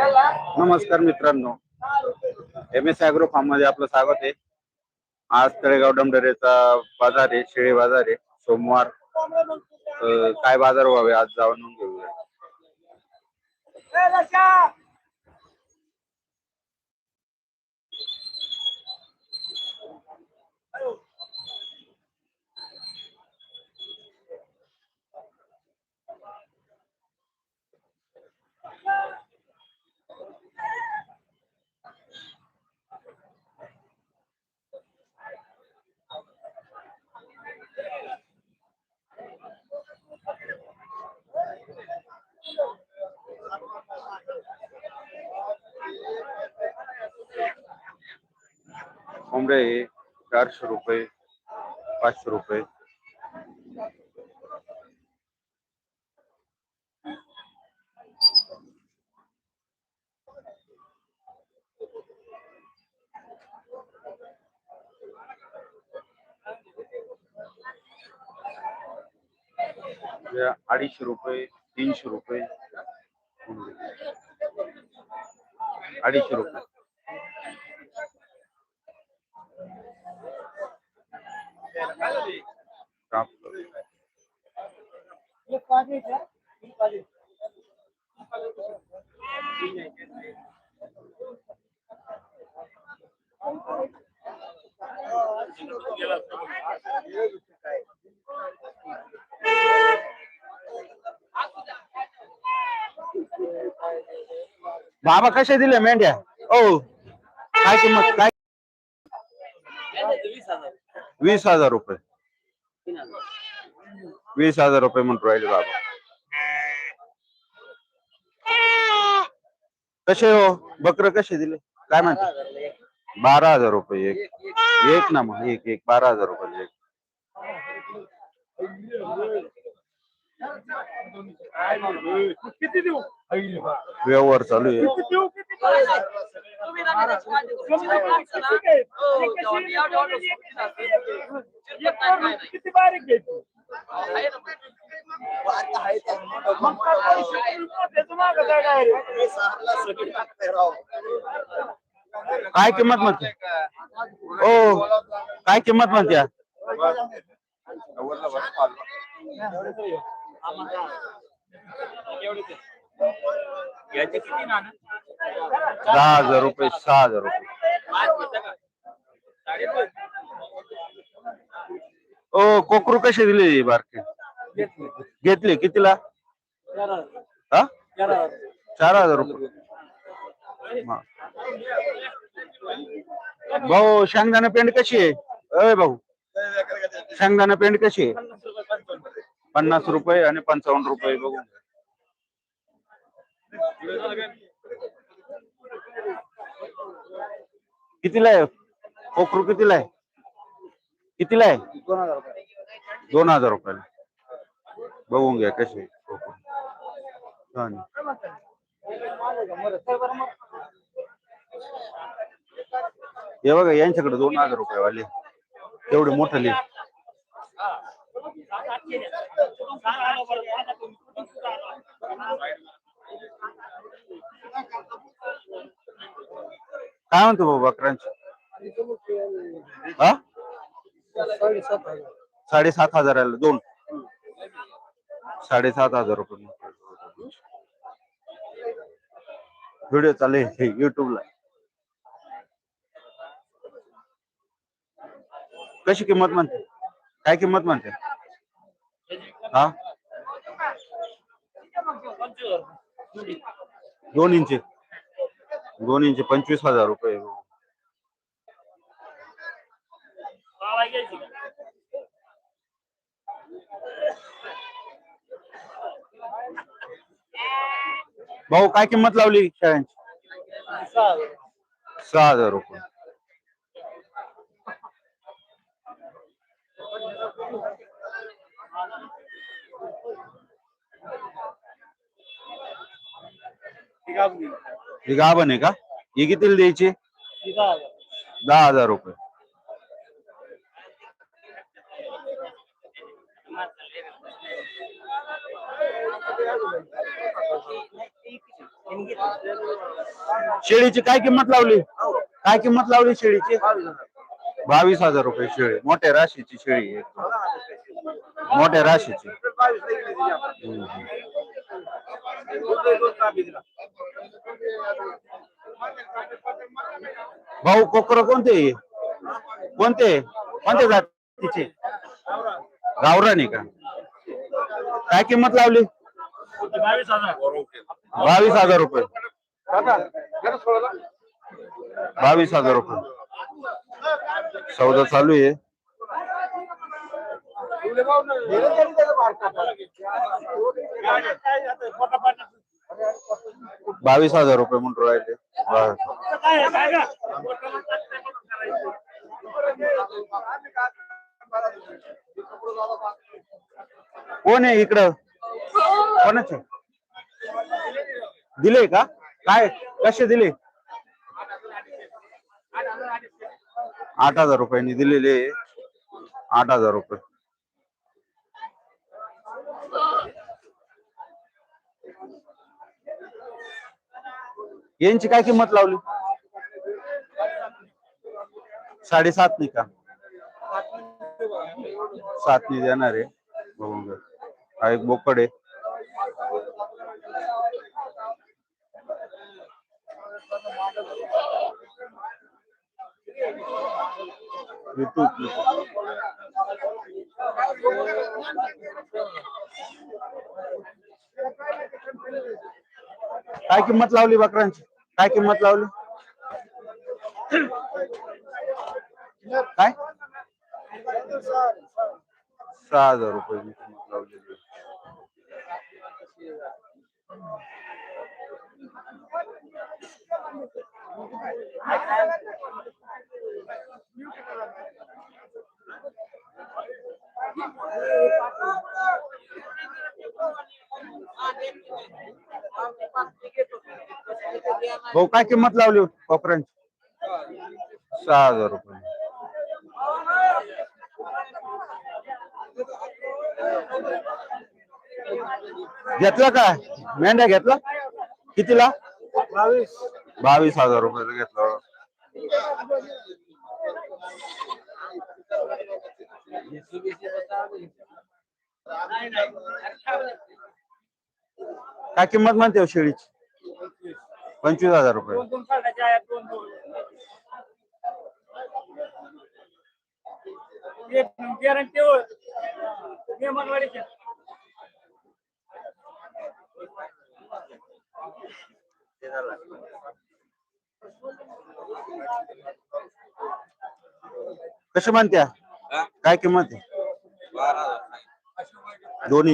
नमस्कार मित्रांनो. M S agro फार्ममध्ये आपलं स्वागत आहे. आज तळेगाव डमडरेचा बाजार आहे शेळी बाजार आहे. सोमवार काय बाजार व्हावे आज जाऊन घेऊया. कोंबड्या आहे चारशे रुपये पाचशे रुपये. अडीचशे रुपये तीनशे रुपये अडीचशे रुपये बाबा कशा दिल्या मेंढ्या? ओ काय किंमत? काय? वीस हजार रुपये. वीस हजार रुपये म्हणून राहिले बाबा. कसे हो? बकर कसे दिले? काय म्हणते? बारा हजार रुपये एक. एक ना मग एक एक. बारा हजार रुपये एक. किती देऊ? व्यवहार चालू आहे. किती देऊ? किती किती बारीक घ्यायची मग काय मागं काय direct? काय किंमत म्हणते? काय किंमत म्हणते दहा हजार रुपये सहा हजार रुपये. ओ कोकरू कसे दिले बारके? घेतले कितीला? हा? चार हजार रुपये. हा. भाऊ शेंगदाणा पेंड कशी आहे? अय भाऊ. शेंगदाणा पेंड कशी आहे? पन्नास रुपये आणि पंचावन्न रुपये बघू. कितीला आहे? कोकरू कितीला आहे? कितीला आहे? दोन हजार रुपयाला. बघून घ्या कसे कोकरू हे बघा यांच्याकडे दोन हजार रुपये वाले एवढे मोठे लिह काय म्हणतो भाऊ बकरांचे हा? साडेसात हजाराला दोन. साडेसात हज़ार रुपये. व्हिडिओ चालेल युट्यूबला कशी किंमत म्हणते? काय किंमत म्हणते? हा? दोन इंच. दोन इंच पंचवीस हजार रुपये. भाऊ काय किंमत लावली शाळांची? सहा हजार. रुपये. ही गाभण आहे का? ही कितीला द्यायची? दहा हजार रुपये. शेळीची काय किंमत लावली? काय किंमत लावली शेळीची? बावीस हजार रुपये शेळी. मोठ्या राशीची शेळी आहे. मोठ्या राशीची. भाऊ कोकर कोणते? कोणते? कोणते जातीचे? गावरान का? काय किंमत लावली? बावीस हजार बावीस हजार रुपये. बावीस हजार रुपये. सौदा चालू आहे. बावीस हजार रुपये म्हणून राहिले. कोण आहे इकडं? कोणाच? दिले का? काय? कसे दिले? आठ हजार रुपयांनी दिलेले. आठ हजार रुपये. यांची काय किंमत लावली? साडेसात नाही का? सात नाही देणार आहे. बघून हा एक बोकड आहे. काय किंमत लावली बकरांची? काय किंमत लावली? काय? सहा हजार रुपये किंमत लावलेली भाऊ काय किंमत लावली बकरांची सहा हजार रुपये. घेतला काय? मेंढ्या घेतला? कितीला? बावीस. बावीस हजार रुपयाला घेतला. काय किंमत म्हणते हो शेळीची? पंचवीस हजार रुपये. दोन दोन काढायचे आहेत दोन दोन. एक गॅरंटी मेहमानवाडीचे कशी म्हणत्या? काय किंमत आहे? दोन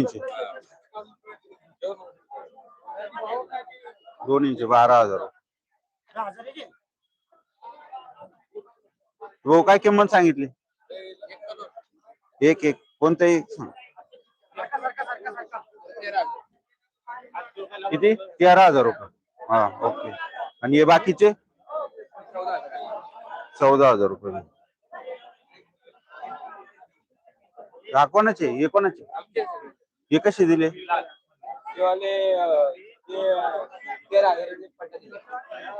दोन इंच बारा हजार. रुपये. भाऊ काय किंमत सांगितली? एक एक. कोणतंही सांग. किती? तेरा हजार रुपये. हा ओके. आणि हे बाकीचे? चौदा हजार रुपये. हा कोणाचे? हे कोणाचे? हे कसे दिले?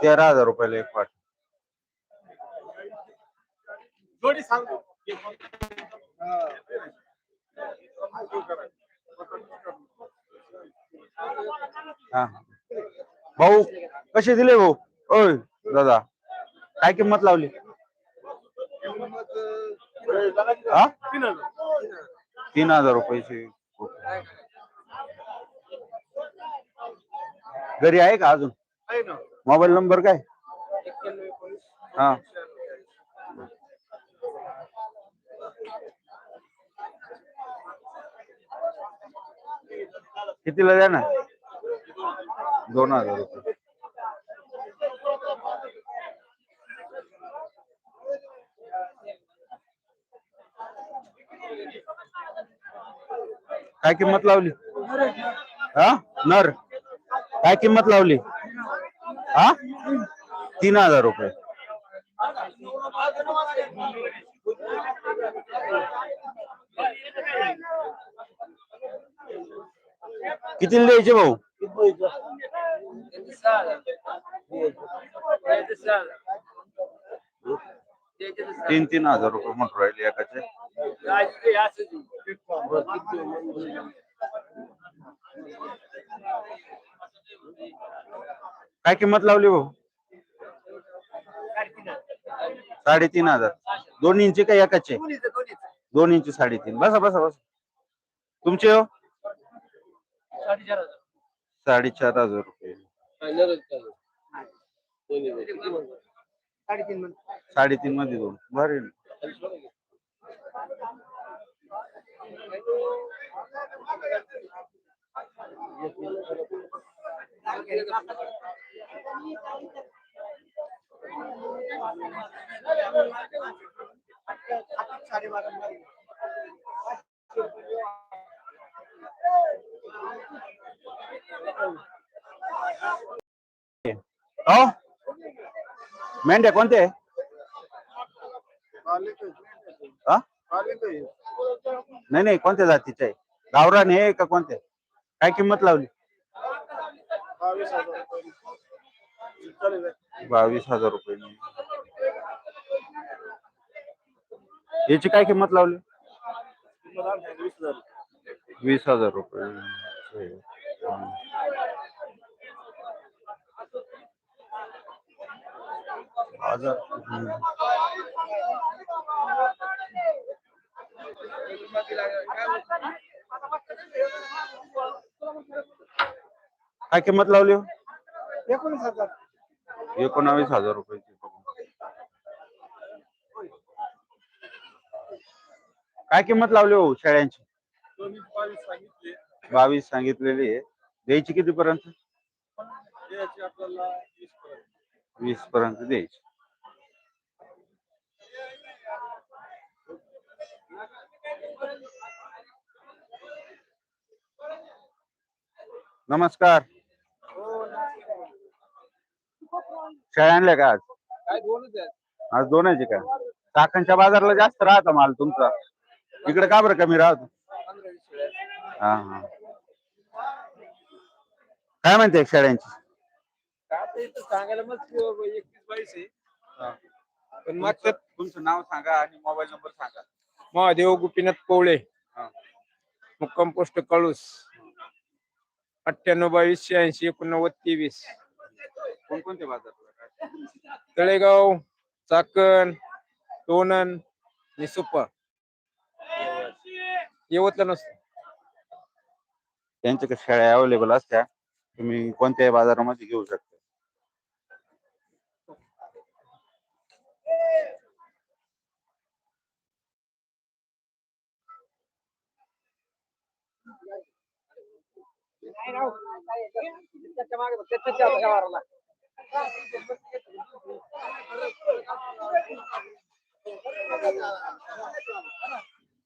तेरा हजार रुपयाला एक पाट. जोडी सांगतो हा. भाऊ कसे दिले भाऊ? ओय दादा काय किंमत लावली? हा? तीन हजार रुपयाची. घरी आहे का अजून? आहे ना. मोबाईल नंबर काय? हा. कितीला द्या ना दोन हजार रुपये. काय किंमत लावली? हा? नर. काय किंमत लावली? हा? तीन हजार रुपये. किती द्यायचे भाऊ? तीन तीन हजार रुपये म्हणून राहिले एकाचे. काय किंमत लावली भाऊ? साडेतीन हजार. दोन इंची का एकाचे? दोन इंची साडेतीन. बसा बसा बसा. तुमचे हो? साडेचार हजार रुपये. साडेतीन मध्ये दोन. बरे हो मेंढ्या कोणते हा? नाही नाही जातीचे गावरान का कोणते काय किंमत लावली? बावीस हज़ार रुपये। याची काय किंमत लावली वीस हजार रुपये. हजार. काय किंमत लावली हो? एकोणीस हजार एकोणावीस हजार रुपयाची काय किंमत लावली हो शेळ्यांची? दोन्ही बावीस सांगितले. बावीस सांगितलेली आहे. द्यायची किती पर्यंत द्यायचे आपल्याला वीस पर्यंत वीस पर्यंत द्यायची नमस्कार. शेळ्या आणल्या का आज? काय दोनच आहेत? आज दोन आहे का? चाकणच्या बाजारला जास्त राहता माल तुमचा. इकडे का बरं कमी राहतो. हा हा. काय म्हणते शेळ्यांची? सांगायला मग बावीस आहे. पण मागच्या तुमचं नाव सांगा आणि मोबाईल नंबर सांगा. महादेव गोपीनाथ पवळे हा. मुक्काम पोस्ट कळूस. अठ्ठ्याण्णव बावीस शहाऐंशी एकोणनव्वद तेवीस. कोणकोणते बाजार? तळेगाव चाकण टोनन आणि सुप्पा येवतला नसतो त्यांच्याकडे शेळ्या अवेलेबल असत्या तुम्ही कोणत्याही बाजारामध्ये घेऊ शकता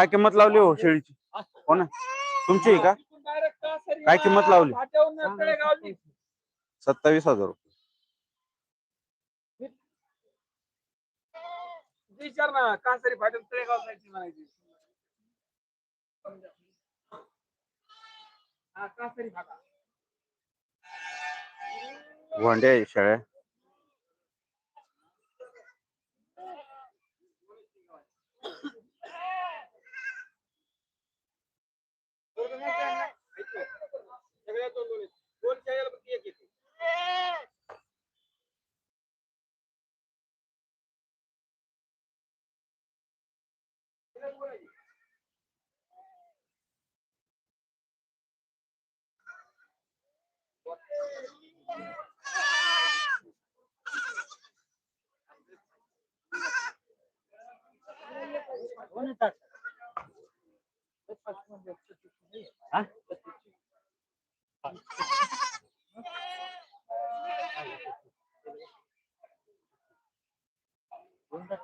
काय किंमत लावली हो शेळीची? हो ना. तुमची आहे का? काय किंमत लावली? सत्तावीस हजार रुपये. विचार ना कासरी फाटून तळेगाव जायची म्हणायची? हा कासरी फाटा? भोंड्या आहे शेळ्या. सगळ्याच नोंदवले कोणच्या याला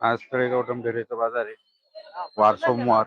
आज तळेगाव डमढेरेचा बाज़ार आहे. वार सोमवार.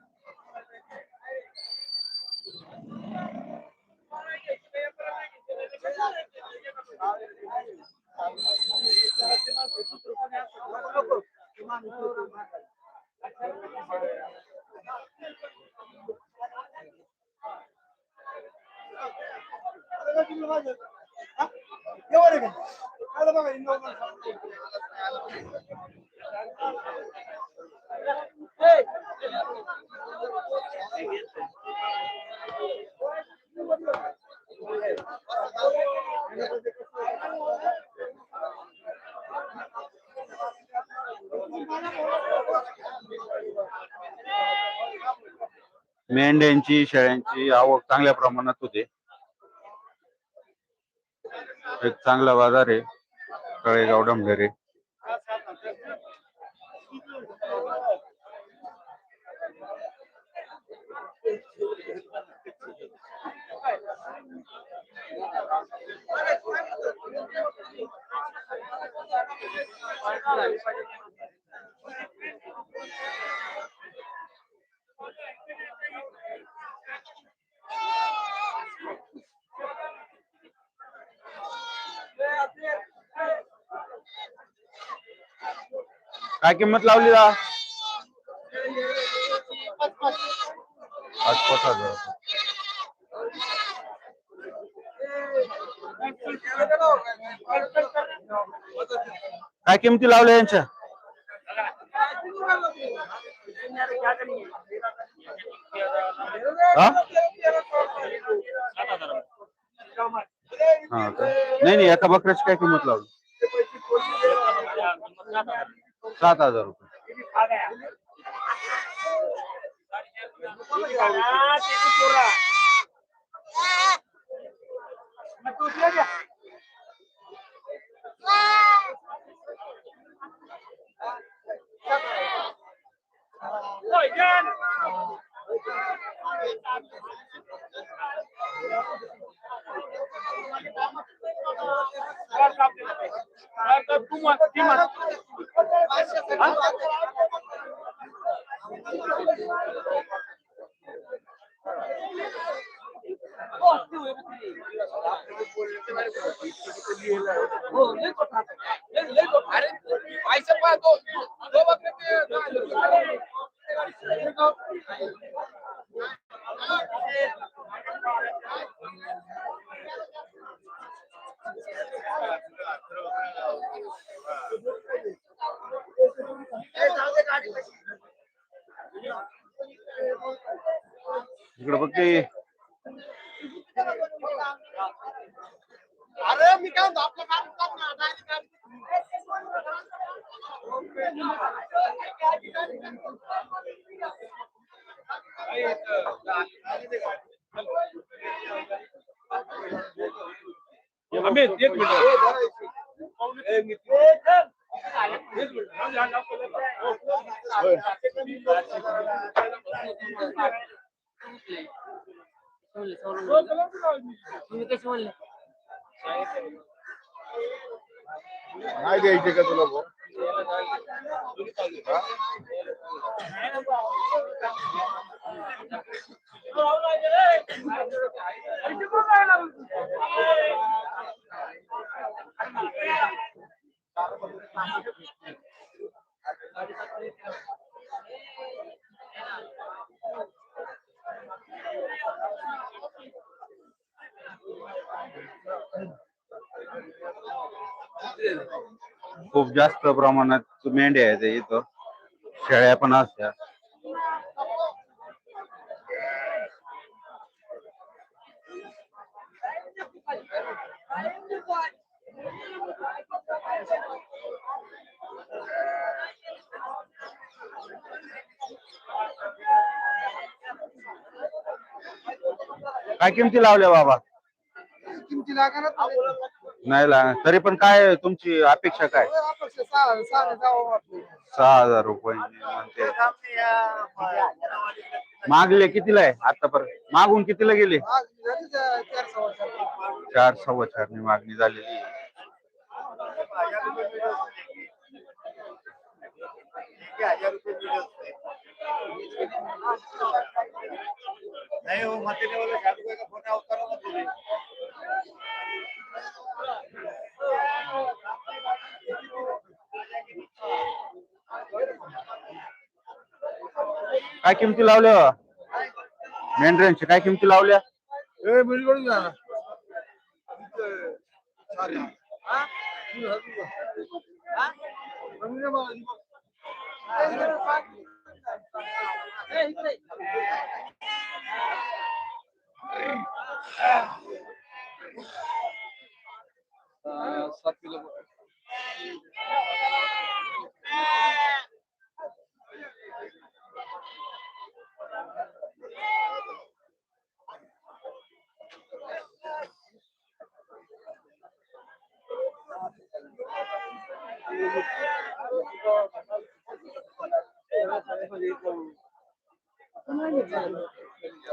मेंढ्यांची शेळ्यांची आवक चांगल्या प्रमाणात होते. एक चांगला बाजार आहे. तळेगाव डमढेरे काय किंमत लावली दा पाच पाच हजार. काय किमती लावल्या यांच्या हा? हा का? नाही नाही एका बकऱ्याची काय किंमत लावली सात हजार रुपये इकडे बघ ते अरे मी काय म्हणतो आपलं काम कर ना direct काम. अमित एक तुम्ही कशी म्हणले नाही द्यायचे का तुला भाऊ? खूप जास्त प्रमाणात मेंढ्या आहेत इथं. शेळ्या पण असत्या काय किमती लावल्या बाबा? किमती लागणार नाही लागणार तरी पण काय तुमची अपेक्षा काय? सहा हजार रुपये म्हणते. मागले कितीला आहे आतापर्यंत? मागून कितीला गेले? चार सव्वा चारने मागणी झालेली. आहे. नहीं वो मत का फोन उतारो मत काय किमती लावल्या? हो? काय किमती लावल्या?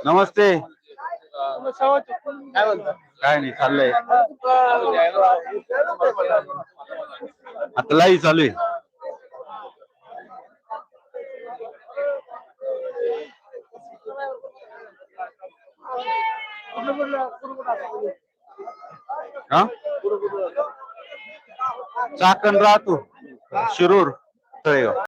नमस्ते. काय नाही चाललंय. आता लाईव्ह चालू आहे. हा? चाकण राहतो शिरूर.